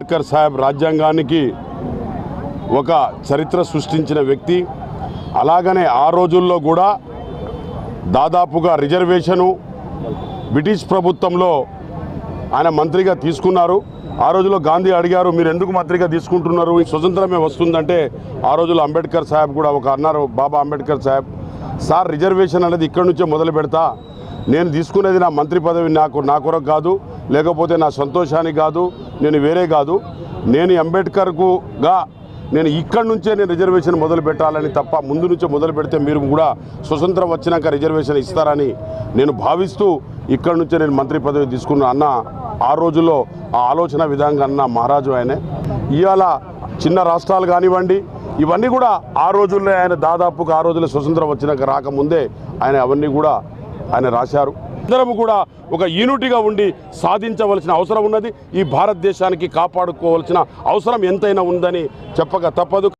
అంబేద్కర్ సాహెబ్ రాజ్యాంగానికి ఒక చరిత్ర సృష్టించిన వ్యక్తి. అలాగనే ఆ రోజుల్లో కూడా దాదాపుగా రిజర్వేషను బ్రిటిష్ ప్రభుత్వంలో ఆయన మంత్రిగా తీసుకున్నారు. ఆ రోజుల్లో గాంధీ అడిగారు మీరు ఎందుకు మంత్రిగా తీసుకుంటున్నారు? ఈ స్వతంత్రమే వస్తుందంటే ఆ రోజుల్లో అంబేద్కర్ సాహెబ్ కూడా ఒక అన్నారు బాబా అంబేద్కర్ సాహెబ్ సార్ రిజర్వేషన్ అనేది ఇక్కడి నుంచే మొదలు పెడతా. నేను తీసుకునేది నా మంత్రి పదవి నాకు నా కొరకు కాదు లేకపోతే నా సంతోషానికి కాదు నేను వేరే కాదు. నేను అంబేద్కర్కుగా నేను ఇక్కడి నుంచే నేను రిజర్వేషన్ మొదలు పెట్టాలని తప్ప ముందు నుంచే మొదలు పెడితే మీరు కూడా స్వతంత్రం వచ్చినాక రిజర్వేషన్ ఇస్తారని నేను భావిస్తూ ఇక్కడి నుంచే నేను మంత్రి పదవి తీసుకున్న అన్న ఆ రోజుల్లో ఆ ఆలోచన విధంగా అన్న మహారాజు ఆయనే. ఇవాళ చిన్న రాష్ట్రాలు కానివ్వండి ఇవన్నీ కూడా ఆ రోజుల్లో ఆయన దాదాపుగా ఆ రోజుల్లో స్వతంత్రం వచ్చినాక రాకముందే ఆయన అవన్నీ కూడా ఆయన రాశారు. అందరం కూడా ఒక యూనిటీగా ఉండి సాధించవలసిన అవసరం ఉన్నది. ఈ భారతదేశానికి కాపాడుకోవాల్సిన అవసరం ఎంతైనా ఉందని చెప్పక తప్పదు.